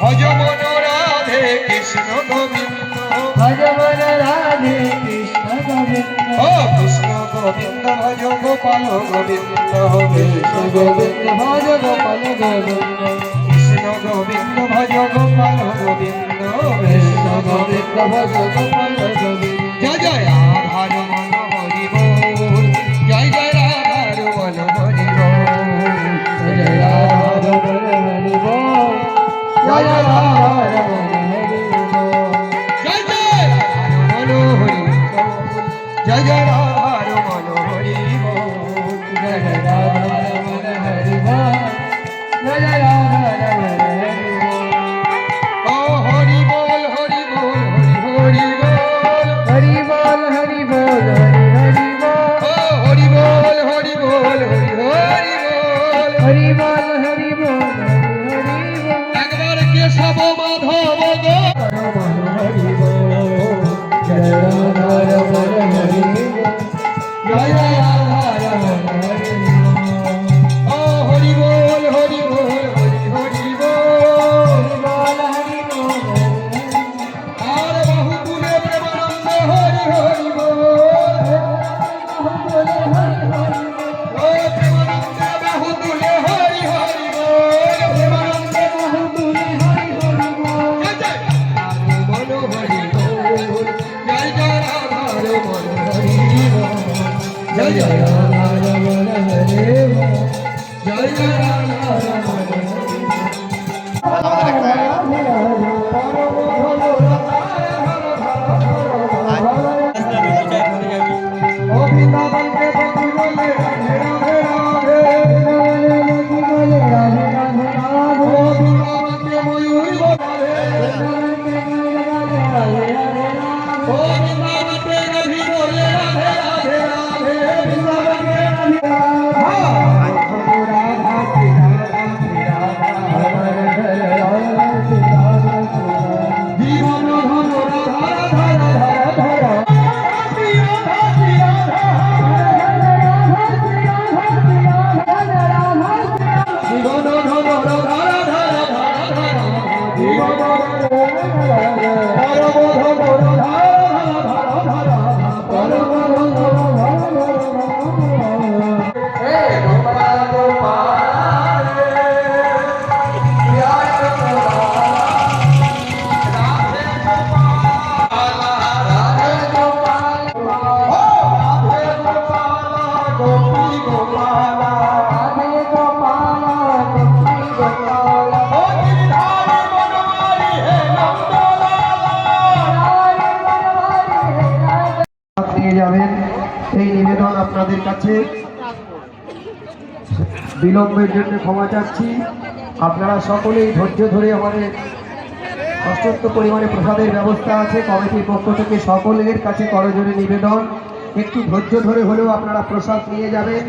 ভজ মন রাধে কৃষ্ণ গোবিন্দ। ভজ মন রাধে কৃষ্ণ গোবিন্দ ও কৃষ্ণ গোবিন্দ, ভজ গোপাল গোবিন্দ কৃষ্ণ গোবিন্দ ভজ গোপাল গোবিন্দ। কৃষ্ণ গোবিন্দ, ভজ গোপাল গোবিন্দ কৃষ্ণ গোবিন্দ। ভজ Gopal Senhor. Jai Ram Jai Ram Bye. নিয়ে যাবেন। এই নিবেদন আপনাদের কাছে। বিলম্বের জন্য ক্ষমা চাচ্ছি। আপনারা সকলেই ধৈর্য ধরে আমাদের অত্যন্ত পরিমাণে প্রসাদের ব্যবস্থা আছে। কমিটির পক্ষ থেকে সকলের কাছে করজোরে নিবেদন। একটু ধৈর্য ধরে হলেও আপনারা প্রসাদ নিয়ে যাবেন।